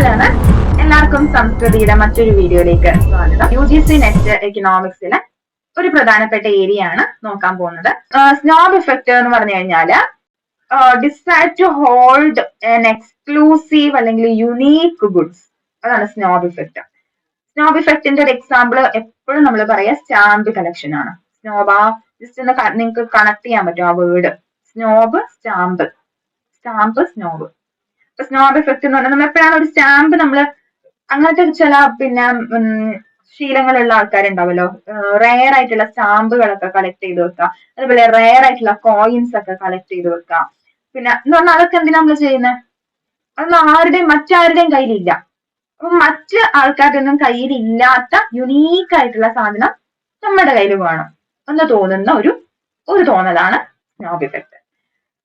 Hello എല്ലാവർക്കും സംസ്കൃതിയുടെ മറ്റൊരു വീഡിയോയിലേക്ക് സ്വാഗതം. യു ജി സി നെറ്റ് എക്കണോമിക്സിലെ ഒരു പ്രധാനപ്പെട്ട ഏരിയ ആണ് നോക്കാൻ പോകുന്നത്. സ്നോബ് ഇഫക്റ്റ് എന്ന് പറഞ്ഞു കഴിഞ്ഞാൽ decide to hold an exclusive അല്ലെങ്കിൽ യുണീക്ക് ഗുഡ്സ് അതാണ് സ്നോബ് ഇഫക്റ്റ് സ്നോബ് ഇഫക്റ്റിന്റെ ഒരു എക്സാമ്പിൾ എപ്പോഴും നമ്മൾ പറയാ സ്റ്റാമ്പ് കളക്ഷൻ ആണ്. സ്നോബ ജസ്റ്റ് ഒന്ന് നിങ്ങൾക്ക് കണക്ട് ചെയ്യാൻ പറ്റും ആ word snob stamp stamp snob snob effect എന്ന് പറഞ്ഞാൽ നമ്മൾ എപ്പോഴാണ് ഒരു സ്റ്റാമ്പ് നമ്മൾ അങ്ങനത്തെ ചില പിന്നെ ശീലങ്ങളുള്ള ആൾക്കാരുണ്ടാവല്ലോ. റെയർ ആയിട്ടുള്ള സ്റ്റാമ്പുകളൊക്കെ കളക്ട് ചെയ്ത് വെക്കുക അതുപോലെ റെയർ ആയിട്ടുള്ള കോയിൻസ് ഒക്കെ കളക്ട് ചെയ്ത് വെക്കുക പിന്നെ എന്ന് പറഞ്ഞാൽ അതൊക്കെ എന്തിനാ നമ്മൾ ചെയ്യുന്നത് അതൊന്നും ആരുടെയും മറ്റാരുടെയും കയ്യിലില്ല. അപ്പൊ മറ്റ് ആൾക്കാരുടെ ഒന്നും കയ്യിലില്ലാത്ത യുണീക്ക് ആയിട്ടുള്ള സാധനം നമ്മുടെ കയ്യിൽ വേണം. എന്ന് തോന്നുന്ന ഒരു ഒരു തോന്നലാണ് സ്നോബ് ഇഫക്റ്റ്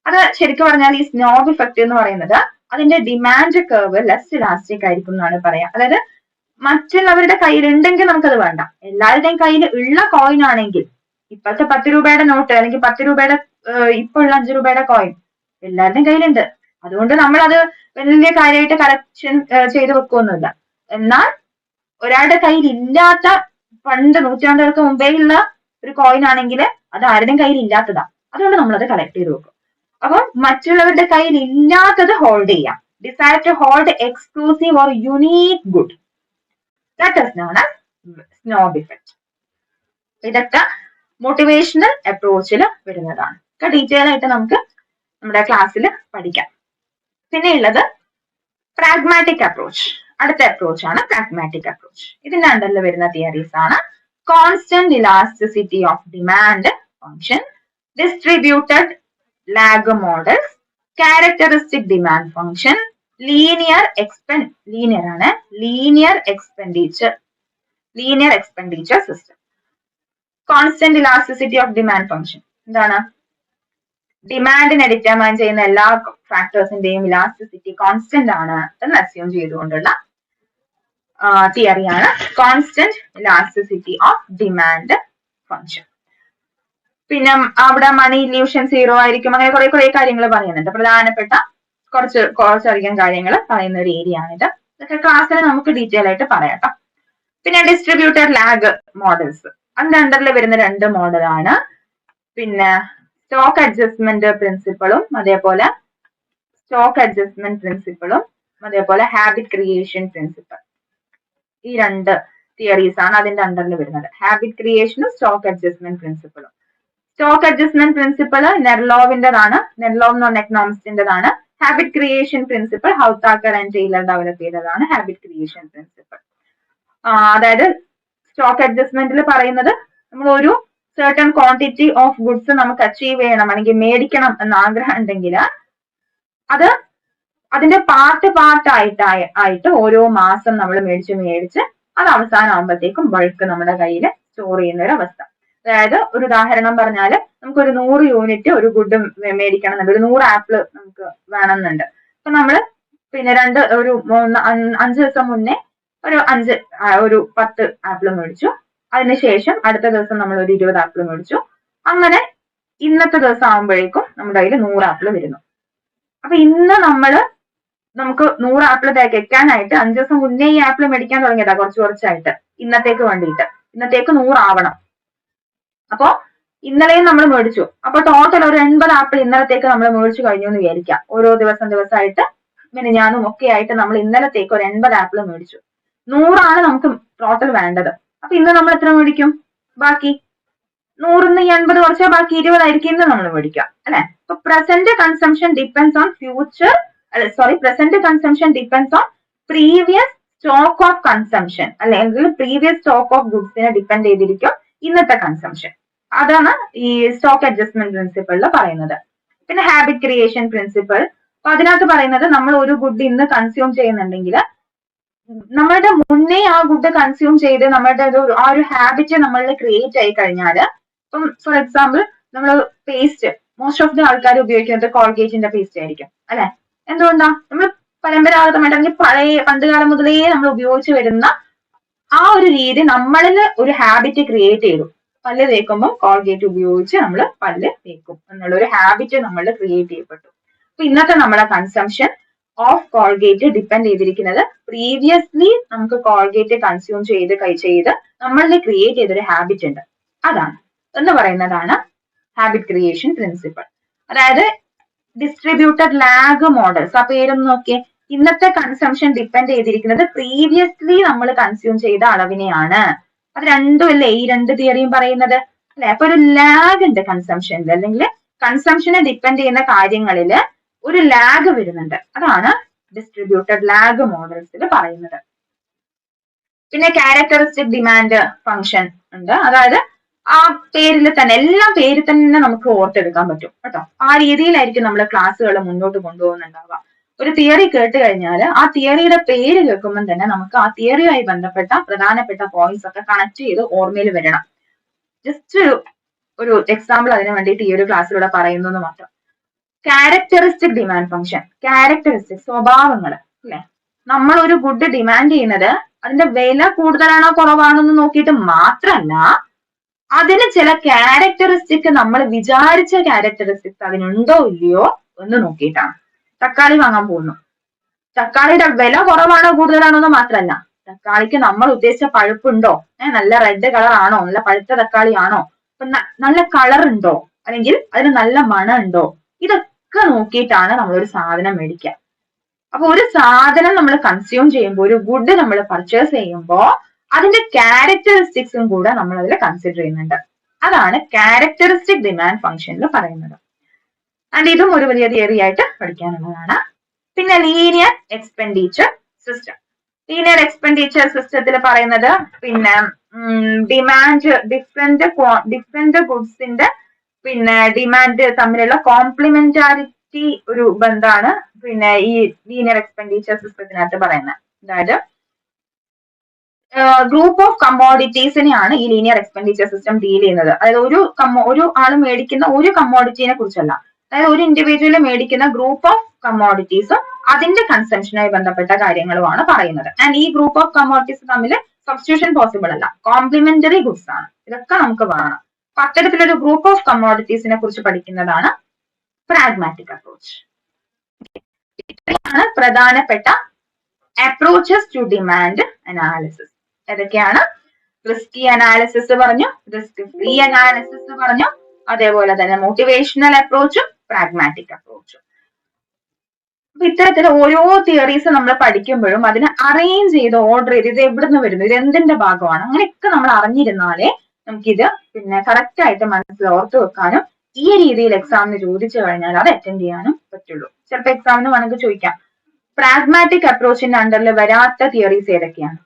അത് ശരിക്കും പറഞ്ഞാൽ ഈ സ്നോബ് ഇഫക്റ്റ് എന്ന് പറയുന്നത് അതിന്റെ ഡിമാൻഡ് കർവ് ലെസ് ഇലാസ്റ്റിക് ആയിരിക്കും എന്നാണ് പറയാ. അതായത് മറ്റുള്ളവരുടെ കയ്യിലുണ്ടെങ്കിൽ നമുക്കത് വേണ്ട. എല്ലാവരുടെയും കയ്യിൽ ഉള്ള കോയിൻ ആണെങ്കിൽ ഇപ്പോഴത്തെ പത്ത് രൂപയുടെ നോട്ട് അല്ലെങ്കിൽ പത്ത് രൂപയുടെ ഇപ്പൊ ഉള്ള അഞ്ചു രൂപയുടെ കോയിൻ എല്ലാവരുടെയും കയ്യിലുണ്ട്. അതുകൊണ്ട് നമ്മൾ അത് വലിയ കാര്യമായിട്ട് കറക്ഷൻ ചെയ്ത് വെക്കുകയൊന്നുമില്ല എന്നാൽ ഒരാളുടെ കയ്യിൽ ഇല്ലാത്ത പണ്ട് നൂറ്റാണ്ടുകൾക്ക് മുമ്പേ ഉള്ള ഒരു കോയിൻ ആണെങ്കിൽ അത് ആരുടെയും കയ്യിൽ ഇല്ലാത്തതാ. അതുകൊണ്ട് നമ്മൾ അത് കളക്ട് ചെയ്ത് വെക്കും. അപ്പൊ മറ്റുള്ളവരുടെ കയ്യിൽ ഇല്ലാത്തത് ഹോൾഡ് ചെയ്യാം. Decide to hold exclusive or unique good that is known as snob ഇതൊക്കെ മോട്ടിവേഷണൽ അപ്രോച്ചിൽ വരുന്നതാണ്. ഡീറ്റെയിൽ ആയിട്ട് നമുക്ക് നമ്മുടെ ക്ലാസ്സിൽ പഠിക്കാം. പിന്നെ ഉള്ളത് പ്രാഗ്മാറ്റിക് അപ്രോച്ച് അടുത്ത അപ്രോച്ച് ആണ് പ്രാഗ്മാറ്റിക് അപ്രോച്ച് ഇതിന്റെ അണ്ടറിൽ വരുന്ന തിയറീസ് ആണ് constant elasticity of demand function distributed lag models characteristic demand function linear എക്സ്പെൻ linear ആണ്. Linear expenditure linear expenditure system constant elasticity of demand function എന്താണ്? ഡിമാൻഡിനെ ഡിറ്റർമൈൻ ചെയ്യുന്ന എല്ലാ ഫാക്ടേഴ്സിന്റെയും ഇലാസ്റ്റിസിറ്റി കോൺസ്റ്റന്റ് ആണ് എന്ന് അസ്യൂം ചെയ്തുകൊണ്ടുള്ള തിയറിയാണ് constant elasticity of demand function പിന്നെ അവിടെ മണി ഇല്യൂഷൻ സീറോ ആയിരിക്കും. അങ്ങനെ കുറെ കുറെ കാര്യങ്ങൾ പറയുന്നുണ്ട്. പ്രധാനപ്പെട്ട കുറച്ച് കുറച്ചധികം കാര്യങ്ങൾ പറയുന്ന ഒരു ഏരിയ ആണിത്. ഇതൊക്കെ ക്ലാസ്സിൽ നമുക്ക് ഡീറ്റെയിൽ ആയിട്ട് പറയാം. പിന്നെ ഡിസ്ട്രിബ്യൂട്ടർ ലാഗ് മോഡൽസ് അതിന്റെ അണ്ടറിൽ വരുന്ന രണ്ട് മോഡലാണ് പിന്നെ സ്റ്റോക്ക് അഡ്ജസ്റ്റ്മെന്റ് പ്രിൻസിപ്പിളും അതേപോലെ സ്റ്റോക്ക് അഡ്ജസ്റ്റ്മെന്റ് പ്രിൻസിപ്പിളും അതേപോലെ ഹാബിറ്റ് ക്രിയേഷൻ പ്രിൻസിപ്പിൾ ഈ രണ്ട് തിയറീസ് ആണ് അതിന്റെ അണ്ടറിൽ വരുന്നത്. ഹാബിറ്റ് ക്രിയേഷനും സ്റ്റോക്ക് അഡ്ജസ്റ്റ്മെന്റ് പ്രിൻസിപ്പിളും സ്റ്റോക്ക് അഡ്ജസ്റ്റ്മെന്റ് പ്രിൻസിപ്പിൾ നെർലോവിന്റെതാണ് നെർലോവ് എന്ന് പറഞ്ഞ എക്കണോമിക്സിന്റെതാണ് habit creation principle Houthakker and Taylor develop ചെയ്തതാണ് ഹാബിറ്റ് ക്രിയേഷൻ പ്രിൻസിപ്പിൾ അതായത് സ്റ്റോക്ക് അഡ്ജസ്റ്റ്മെന്റിൽ പറയുന്നത് നമ്മൾ ഒരു certain ക്വാണ്ടിറ്റി ഓഫ് ഗുഡ്സ് നമുക്ക് അച്ചീവ് ചെയ്യണം അല്ലെങ്കിൽ മേടിക്കണം എന്ന് ആഗ്രഹം ഉണ്ടെങ്കിൽ അത് അതിന്റെ പാർട്ട് പാർട്ട് ആയിട്ട് ആയിട്ട് ഓരോ മാസം നമ്മൾ മേടിച്ച് മേടിച്ച് അത് അവസാനമാകുമ്പോഴത്തേക്കും ബൾക്ക് നമ്മുടെ കയ്യിൽ സ്റ്റോർ ചെയ്യുന്ന ഒരു അവസ്ഥ. അതായത് ഒരു ഉദാഹരണം പറഞ്ഞാൽ നമുക്ക് ഒരു നൂറ് യൂണിറ്റ് ഒരു ഗുഡ് മേടിക്കണം എന്നുണ്ട് ഒരു നൂറ് ആപ്പിൾ നമുക്ക് വേണമെന്നുണ്ട്. അപ്പൊ നമ്മൾ പിന്നെ രണ്ട് ഒരു അഞ്ച് ദിവസം മുന്നേ ഒരു അഞ്ച് ഒരു പത്ത് ആപ്പിൾ മേടിച്ചു. അതിനുശേഷം അടുത്ത ദിവസം നമ്മൾ ഒരു ഇരുപത് ആപ്പിൾ മേടിച്ചു. അങ്ങനെ ഇന്നത്തെ ദിവസം ആകുമ്പോഴേക്കും നമ്മുടെ കയ്യിൽ നൂറ് ആപ്പിൾ വരുന്നു. അപ്പൊ ഇന്ന് നമ്മൾ നമുക്ക് നൂറ് ആപ്പിൾ തേക്കാനായിട്ട് അഞ്ച് ദിവസം മുന്നേ ഈ ആപ്പിൾ മേടിക്കാൻ തുടങ്ങിയതാ കുറച്ച് കുറച്ചായിട്ട്. ഇന്നത്തേക്ക് വേണ്ടിയിട്ട്. ഇന്നത്തേക്ക് നൂറാവണം. അപ്പോ ഇന്നലെയും നമ്മൾ മേടിച്ചു. അപ്പൊ ടോട്ടൽ ഒരു എൺപത് ആപ്പിൾ ഇന്നലത്തേക്ക് നമ്മൾ മേടിച്ചു കഴിഞ്ഞു എന്ന് വിചാരിക്കാം. ഓരോ ദിവസം ദിവസമായിട്ട് ഞാനും ഒക്കെ ആയിട്ട് നമ്മൾ ഇന്നലത്തേക്ക് ഒരു എൺപത് ആപ്പിൾ മേടിച്ചു. നൂറാണ് നമുക്ക് ടോട്ടൽ വേണ്ടത്. അപ്പൊ ഇന്ന് നമ്മൾ എത്ര മേടിക്കും? ബാക്കി നൂറിന്ന് ഈ എൺപത് കുറച്ചാൽ ബാക്കി ഇരുപതായിരിക്കും ഇന്ന് നമ്മൾ മേടിക്കാം. അല്ലെ? അപ്പൊ present consumption depends on future sorry present consumption depends on previous stock of consumption അല്ലെങ്കിൽ പ്രീവിയസ് സ്റ്റോക്ക് ഓഫ് ഗുഡ്സിനെ ഡിപ്പെൻഡ് ചെയ്തിരിക്കും. ഇന്നത്തെ കൺസംഷൻ അതാണ് ഈ സ്റ്റോക്ക് അഡ്ജസ്റ്റ്മെന്റ് പ്രിൻസിപ്പിളിൽ പറയുന്നത്. പിന്നെ ഹാബിറ്റ് ക്രിയേഷൻ പ്രിൻസിപ്പിൾ അപ്പൊ അതിനകത്ത് പറയുന്നത് നമ്മൾ ഒരു ഗുഡ് ഇന്ന് കൺസ്യൂം ചെയ്യുന്നുണ്ടെങ്കിൽ നമ്മളുടെ മുന്നേ ആ ഗുഡ് കൺസ്യൂം ചെയ്ത് നമ്മളുടെ ഒരു ആ ഒരു ഹാബിറ്റ് നമ്മളിൽ ക്രിയേറ്റ് ആയി കഴിഞ്ഞാൽ ഇപ്പം ഫോർ എക്സാമ്പിൾ നമ്മൾ പേസ്റ്റ് മോസ്റ്റ് ഓഫ് ദി ആൾക്കാർ ഉപയോഗിക്കുന്നത് കോൾഗേറ്റിന്റെ പേസ്റ്റ് ആയിരിക്കും അല്ലെ? എന്തുകൊണ്ടാ? നമ്മൾ പരമ്പരാഗതമായിട്ട് അല്ലെങ്കിൽ പഴയ പണ്ടുകാലം മുതലേ നമ്മൾ ഉപയോഗിച്ച് വരുന്ന ആ ഒരു രീതി നമ്മളിൽ ഒരു ഹാബിറ്റ് ക്രിയേറ്റ് ചെയ്തു. പല്ല് തേക്കുമ്പോൾ കോൾഗേറ്റ് ഉപയോഗിച്ച് നമ്മൾ പല്ല് തേക്കും എന്നുള്ള ഒരു ഹാബിറ്റ് നമ്മൾ ക്രിയേറ്റ് ചെയ്യപ്പെട്ടു. അപ്പൊ ഇന്നത്തെ നമ്മുടെ കൺസംഷൻ ഓഫ് കോൾഗേറ്റ് ഡിപ്പെൻഡ് ചെയ്തിരിക്കുന്നത് പ്രീവിയസ്ലി നമുക്ക് കോൾഗേറ്റ് കൺസ്യൂം ചെയ്ത് കൈ ചെയ്ത് നമ്മളിൽ ക്രിയേറ്റ് ചെയ്തൊരു ഹാബിറ്റ് ഉണ്ട്. അതാണ്. എന്ന് പറയുന്നതാണ് ഹാബിറ്റ് ക്രിയേഷൻ പ്രിൻസിപ്പിൾ അതായത് ഡിസ്ട്രിബ്യൂട്ടഡ് ലാഗ് മോഡൽസ് ആ പേരൊന്ന് നോക്കിയേ. ഇന്നത്തെ കൺസംഷൻ ഡിപ്പെൻഡ് ചെയ്തിരിക്കുന്നത് പ്രീവിയസ്ലി നമ്മൾ കൺസ്യൂം ചെയ്ത അളവിനെയാണ്. അത് രണ്ടും അല്ലേ? ഈ രണ്ട് തിയറിയും പറയുന്നത്. അല്ലെ? അപ്പൊ ഒരു ലാഗ് ഉണ്ട് കൺസംഷനിൽ അല്ലെങ്കിൽ കൺസംഷനെ ഡിപ്പെൻഡ് ചെയ്യുന്ന കാര്യങ്ങളിൽ ഒരു ലാഗ് വരുന്നുണ്ട്. അതാണ് ഡിസ്ട്രിബ്യൂട്ടഡ് ലാഗ് മോഡൽസിൽ പറയുന്നത്. പിന്നെ ക്യാരക്ടറിസ്റ്റിക് ഡിമാൻഡ് ഫംഗ്ഷൻ ഉണ്ട്. അതായത് ആ പേരിൽ തന്നെ എല്ലാം പേരിൽ തന്നെ നമുക്ക് ഓർത്തെടുക്കാൻ പറ്റും. കേട്ടോ? ആ രീതിയിലായിരിക്കും നമ്മൾ ക്ലാസ്സുകൾ മുന്നോട്ട് കൊണ്ടുപോകുന്നുണ്ടാവുക. ഒരു തിയറി കേട്ട് കഴിഞ്ഞാൽ ആ തിയറിയുടെ പേര് കേൾക്കുമ്പോൾ തന്നെ നമുക്ക് ആ തിയറിയുമായി ബന്ധപ്പെട്ട പ്രധാനപ്പെട്ട പോയിന്റ്സ് ഒക്കെ കണക്ട് ചെയ്ത് ഓർമ്മയിൽ വരണം. ജസ്റ്റ് ഒരു ഒരു എക്സാമ്പിൾ അതിനു വേണ്ടിയിട്ട് ഈ ഒരു ക്ലാസ്സിലൂടെ പറയുന്നു എന്ന് മാത്രം. ക്യാരക്ടറിസ്റ്റിക് ഡിമാൻഡ് ഫംഗ്ഷൻ ക്യാരക്ടറിസ്റ്റിക് സ്വഭാവങ്ങൾ അല്ലെ? നമ്മൾ ഒരു ഗുഡ് ഡിമാൻഡ് ചെയ്യുന്നത് അതിന്റെ വില കൂടുതലാണോ കുറവാണോ എന്ന് നോക്കിയിട്ട് മാത്രമല്ല അതിന് ചില ക്യാരക്ടറിസ്റ്റിക് നമ്മൾ വിചാരിച്ച ക്യാരക്ടറിസ്റ്റിക്സ് അതിനുണ്ടോ ഇല്ലയോ എന്ന് നോക്കിയിട്ടാണ്. തക്കാളി വാങ്ങാൻ പോകുന്നു. തക്കാളിയുടെ വില കുറവാണോ കൂടുതലാണോ എന്ന് മാത്രമല്ല തക്കാളിക്ക് നമ്മൾ ഉദ്ദേശിച്ച പഴുപ്പുണ്ടോ? ഏഹ് നല്ല റെഡ് കളർ ആണോ? നല്ല പഴുത്ത തക്കാളി ആണോ? നല്ല കളർ ഉണ്ടോ? അല്ലെങ്കിൽ അതിന് നല്ല മണം ഉണ്ടോ? ഇതൊക്കെ നോക്കിയിട്ടാണ് നമ്മൾ ഒരു സാധനം മേടിക്കുക. അപ്പൊ ഒരു സാധനം നമ്മൾ കൺസ്യൂം ചെയ്യുമ്പോൾ ഒരു ഗുഡ് നമ്മൾ പർച്ചേസ് ചെയ്യുമ്പോൾ അതിന്റെ ക്യാരക്ടറിസ്റ്റിക്സും കൂടെ നമ്മൾ അതിൽ കൺസിഡർ ചെയ്യുന്നുണ്ട്. അതാണ് ക്യാരക്ടറിസ്റ്റിക് ഡിമാൻഡ് ഫംഗ്ഷനിൽ പറയുന്നത്. ആൻഡ് ഇതും ഒരു വലിയ തിയറി ആയിട്ട് പഠിക്കാനുള്ളതാണ്. പിന്നെ linear expenditure system linear expenditure സിസ്റ്റത്തിൽ പറയുന്നത് പിന്നെ ഡിമാൻഡ് ഡിഫറെന്റ് ഡിഫറെന്റ് ഗുഡ്സിന്റെ പിന്നെ ഡിമാൻഡ് തമ്മിലുള്ള കോംപ്ലിമെന്റാരിറ്റി ഒരു ബന്ധാണ് പിന്നെ ഈ ലീനിയർ എക്സ്പെൻഡിച്ചർ സിസ്റ്റത്തിനകത്ത് പറയുന്നത്. അതായത് ഗ്രൂപ്പ് ഓഫ് കമ്മോഡിറ്റീസിനെയാണ് ഈ ലീനിയർ എക്സ്പെൻഡിച്ചർ സിസ്റ്റം ഡീൽ ചെയ്യുന്നത്. അതായത് ഒരു ഒരു ആൾ മേടിക്കുന്ന ഒരു കമ്മോഡിറ്റീനെ കുറിച്ചല്ല. അതായത് ഒരു ഇൻഡിവിജ്വൽ മേടിക്കുന്ന ഗ്രൂപ്പ് ഓഫ് കമ്മോഡിറ്റീസും അതിന്റെ കൺസംഷനുമായി ബന്ധപ്പെട്ട കാര്യങ്ങളുമാണ് പറയുന്നത്. ആൻഡ് ഈ ഗ്രൂപ്പ് ഓഫ് കമ്മോഡിറ്റീസ് തമ്മിൽ സബ്സ്റ്റിറ്റ്യൂഷൻ പോസിബിൾ അല്ല. കോംപ്ലിമെന്ററി ഗുഡ്സ് ആണ്. ഇതൊക്കെ നമുക്ക് വേണം. അപ്പൊ അത്തരത്തിലൊരു ഗ്രൂപ്പ് ഓഫ് കമ്മോഡിറ്റീസിനെ കുറിച്ച് പഠിക്കുന്നതാണ് പ്രാഗ്മാറ്റിക് അപ്രോച്ച് ഇത്രയാണ് പ്രധാനപ്പെട്ട അപ്രോച്ചസ് ടു ഡിമാൻഡ് അനാലിസിസ് ഏതൊക്കെയാണ് റിസ്കി അനാലിസിസ് പറഞ്ഞു റിസ്ക് ഫ്രീ അനാലിസിസ് പറഞ്ഞു അതേപോലെ തന്നെ മോട്ടിവേഷണൽ അപ്രോച്ചും പ്രാഗ്മാറ്റിക് അപ്രോച്ചും അപ്പൊ ഇത്തരത്തിൽ ഓരോ തിയറീസ് നമ്മൾ പഠിക്കുമ്പോഴും അതിനെ അറേഞ്ച് ചെയ്ത് ഓർഡർ ചെയ്ത് ഇത് എവിടുന്ന് വരുന്നു ഇത് എന്തിന്റെ ഭാഗമാണ് അങ്ങനെയൊക്കെ നമ്മൾ അറിഞ്ഞിരുന്നാലേ നമുക്കിത് പിന്നെ കറക്റ്റ് ആയിട്ട് മനസ്സിൽ ഓർത്തു വെക്കാനും ഈ രീതിയിൽ എക്സാമിന് ചോദിച്ചു കഴിഞ്ഞാൽ അത് അറ്റൻഡ് ചെയ്യാനും പറ്റുള്ളൂ. ചിലപ്പോൾ എക്സാമിന് വേണമെങ്കിൽ ചോദിക്കാം. പ്രാഗ്മാറ്റിക് അപ്രോച്ചിന്റെ അണ്ടറിൽ വരാത്ത തിയറീസ് ഏതൊക്കെയാണ്?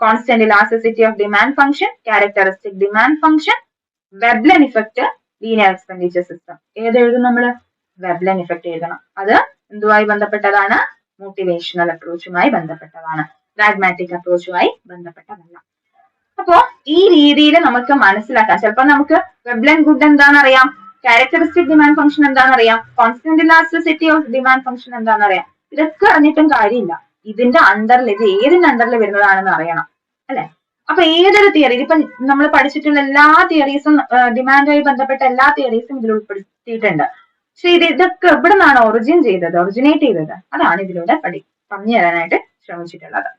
Constant elasticity of demand function characteristic demand function Veblen effect linear expenditure system ഏത് എഴുതും നമ്മൾ വെബ്ലൻ ഇഫക്റ്റ് എഴുതണം. അത് എന്തുമായി ബന്ധപ്പെട്ടതാണ്? മോട്ടിവേഷണൽ അപ്രോച്ചുമായി ബന്ധപ്പെട്ടതാണ്. പ്രാഗ്മാറ്റിക് അപ്രോച്ചുമായി ബന്ധപ്പെട്ടതല്ല. അപ്പോ ഈ രീതിയിൽ നമുക്ക് മനസ്സിലാക്കാം. ചിലപ്പോൾ നമുക്ക് വെബ്ലൻ ഗുഡ് എന്താണെന്ന് അറിയാം ക്യാരക്ടറിസ്റ്റിക് ഡിമാൻഡ് ഫംഗ്ഷൻ എന്താണെന്ന് അറിയാം constant elasticity of demand function എന്താണെന്ന് അറിയാം ഇതൊക്കെ അറിഞ്ഞിട്ടും കാര്യമില്ല. ഇതിന്റെ അണ്ടറിൽ ഇത് ഏതിന്റെ അണ്ടറിൽ വരുന്നതാണെന്ന് അറിയണം. അല്ലെ? അപ്പൊ ഏതൊരു തിയറി ഇപ്പൊ നമ്മൾ പഠിച്ചിട്ടുള്ള എല്ലാ തിയറീസും ഡിമാൻഡുമായി ബന്ധപ്പെട്ട എല്ലാ തിയറീസും ഇതിൽ ഉൾപ്പെടുത്തിയിട്ടുണ്ട്. പക്ഷെ ഇത് ഇതൊക്കെ എവിടെ നിന്നാണ് ഒറിജിൻ ചെയ്തത് ഒറിജിനേറ്റ് ചെയ്തത്? അതാണ് ഇതിലൂടെ പഠി പറഞ്ഞു തരാനായിട്ട് ശ്രമിച്ചിട്ടുള്ളത്.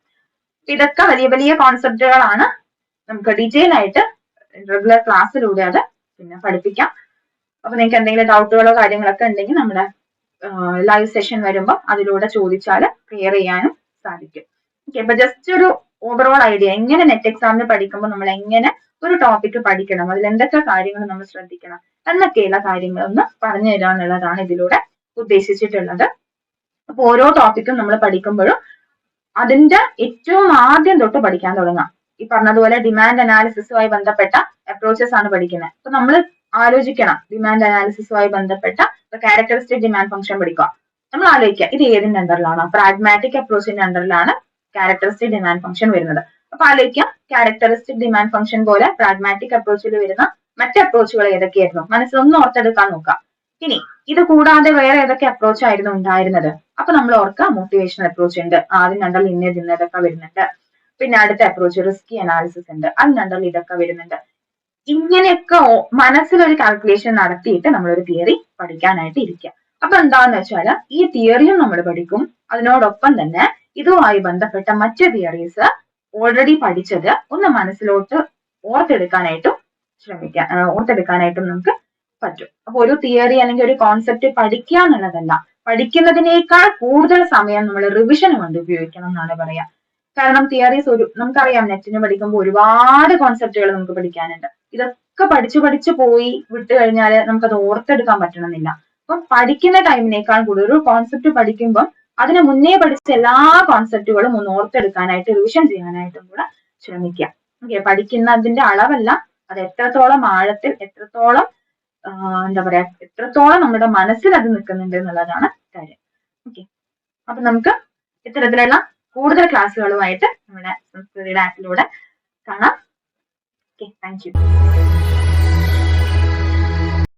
ഇതൊക്കെ വലിയ വലിയ കോൺസെപ്റ്റുകളാണ് നമുക്ക് ഡീറ്റെയിൽ ആയിട്ട് റെഗുലർ ക്ലാസ്സിലൂടെ അത് പിന്നെ പഠിപ്പിക്കാം. അപ്പൊ നിങ്ങൾക്ക് എന്തെങ്കിലും ഡൗട്ടുകളോ കാര്യങ്ങളൊക്കെ ഉണ്ടെങ്കിൽ നമ്മുടെ ലൈവ് സെഷൻ വരുമ്പോൾ അതിലൂടെ ചോദിച്ചാൽ ക്ലിയർ ചെയ്യാനും സാധിക്കും. ഓക്കെ അപ്പൊ ജസ്റ്റ് ഒരു ഓവറോൾ ഐഡിയ എങ്ങനെ നെറ്റ് എക്സാമിന് പഠിക്കുമ്പോൾ നമ്മൾ എങ്ങനെ ഒരു ടോപ്പിക്ക് പഠിക്കണം അതിൽ എന്തൊക്കെ കാര്യങ്ങൾ നമ്മൾ ശ്രദ്ധിക്കണം എന്നൊക്കെയുള്ള കാര്യങ്ങൾ ഒന്ന് പറഞ്ഞു തരിക എന്നുള്ളതാണ് ഇതിലൂടെ ഉദ്ദേശിച്ചിട്ടുള്ളത്. അപ്പൊ ഓരോ ടോപ്പിക്കും നമ്മൾ പഠിക്കുമ്പോഴും അതിന്റെ ഏറ്റവും ആദ്യം തൊട്ട് പഠിക്കാൻ തുടങ്ങാം. ഈ പറഞ്ഞതുപോലെ ഡിമാൻഡ് അനാലിസിസുമായി ബന്ധപ്പെട്ട അപ്രോച്ചസ് ആണ് പഠിക്കുന്നത് അപ്പൊ നമ്മൾ ആലോചിക്കണം ഡിമാൻഡ് അനാലിസിസുമായി ബന്ധപ്പെട്ട ക്യാരക്ടറിസ്റ്റിക് ഡിമാൻഡ് ഫംഗ്ഷൻ പഠിക്കുക നമ്മൾ ആലോചിക്കുക ഇത് ഏതിന്റെ അണ്ടറിലാണ് പ്രാഗ്മാറ്റിക് അപ്രോച്ചിന്റെ അണ്ടറിലാണ് ക്യാരക്ടറിസ്റ്റിക് ഡിമാൻഡ് ഫംഗ്ഷൻ വരുന്നത്. അപ്പൊ ആലോചിക്കാം. ക്യാരക്ടറിസ്റ്റിക് ഡിമാൻഡ് ഫംഗ്ഷൻ പോലെ പ്രാഗ്മാറ്റിക് അപ്രോച്ചിൽ വരുന്ന മറ്റ് അപ്രോച്ചുകൾ ഏതൊക്കെയായിരുന്നു? മനസ്സിലൊന്ന് ഓർത്തെടുക്കാൻ നോക്കാം. ഇനി ഇത് കൂടാതെ വേറെ ഏതൊക്കെ അപ്രോച്ച് ആയിരുന്നു ഉണ്ടായിരുന്നത്? അപ്പൊ നമ്മൾ ഓർക്കാം മോട്ടിവേഷണൽ അപ്രോച്ച് ഉണ്ട്. ആദ്യം കണ്ടാൽ ഇന്നത് ഇന്നതൊക്കെ വരുന്നുണ്ട്. പിന്നെ അടുത്ത അപ്രോച്ച് റിസ്കി അനാലിസിസ് ഉണ്ട്. അത് കണ്ടാൽ ഇതൊക്കെ വരുന്നുണ്ട്. ഇങ്ങനെയൊക്കെ മനസ്സിലൊരു കാൽക്കുലേഷൻ നടത്തിയിട്ട് നമ്മളൊരു തിയറി പഠിക്കാനായിട്ട് ഇരിക്കുക. അപ്പൊ എന്താന്ന് വെച്ചാൽ ഈ തിയറിയും നമ്മൾ പഠിക്കും. അതിനോടൊപ്പം തന്നെ ഇതുമായി ബന്ധപ്പെട്ട മറ്റ് തിയറീസ് ഓൾറെഡി പഠിച്ചത് ഒന്ന് മനസ്സിലോട്ട് ഓർത്തെടുക്കാനായിട്ടും ശ്രമിക്കാം. ഓർത്തെടുക്കാനായിട്ടും നമുക്ക് പറ്റും. അപ്പൊ ഒരു തിയറി അല്ലെങ്കിൽ ഒരു കോൺസെപ്റ്റ് പഠിക്കുക എന്നുള്ളതല്ല. പഠിക്കുന്നതിനേക്കാൾ കൂടുതൽ സമയം നമ്മൾ റിവിഷന് വേണ്ടി ഉപയോഗിക്കണം എന്നാണ് പറയാ. കാരണം തിയറീസ് ഒരു നമുക്കറിയാം നെറ്റിന് പഠിക്കുമ്പോൾ ഒരുപാട് കോൺസെപ്റ്റുകൾ നമുക്ക് പഠിക്കാനുണ്ട്. ഇതൊക്കെ പഠിച്ചു പഠിച്ചു പോയി വിട്ടു കഴിഞ്ഞാൽ നമുക്കത് ഓർത്തെടുക്കാൻ പറ്റണമെന്നില്ല. അപ്പം പഠിക്കുന്ന ടൈമിനേക്കാൾ കൂടുതൽ ഒരു കോൺസെപ്റ്റ് പഠിക്കുമ്പോൾ അതിന് മുന്നേ പഠിച്ച എല്ലാ കോൺസെപ്റ്റുകളും ഒന്ന് ഓർത്തെടുക്കാനായിട്ട് റിവിഷൻ ചെയ്യാനായിട്ടും കൂടെ ശ്രമിക്കുക ഓക്കെ പഠിക്കുന്നതിന്റെ അളവല്ല. അത് എത്രത്തോളം ആഴത്തിൽ എത്രത്തോളം എന്താ പറയാ എത്രത്തോളം നമ്മുടെ മനസ്സിൽ അത് നിൽക്കുന്നുണ്ട് എന്നുള്ളതാണ് കാര്യം. ഓക്കെ അപ്പൊ നമുക്ക് ഇത്തരത്തിലുള്ള കൂടുതൽ ക്ലാസ്സുകളുമായിട്ട് നമ്മുടെ സംസ്കൃതിയുടെ ആപ്പിലൂടെ കാണാം. Okay thank you